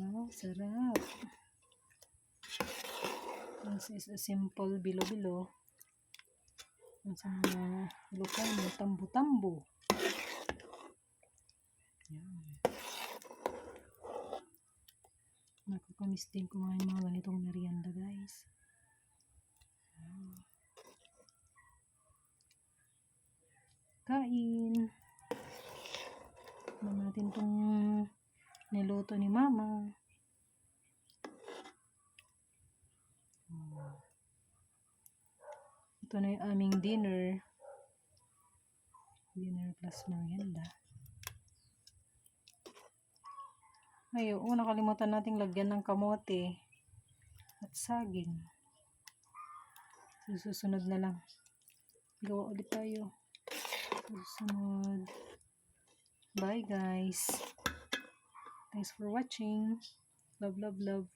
Wow, sarap. This is a simple bilo-bilo. Sa mga lokal mo, tambo-tambo. Nakakamiss din kumain mga ganitong merienda guys. Kain. Tignan natin tong niluto ni mama. Ito na yung aming dinner. Dinner plus merienda. Ay, oo, nakalimutan nating lagyan ng kamote at saging. Susunod na lang. Gawa ulit tayo. Susunod. Bye guys. Thanks for watching. Love, love, love.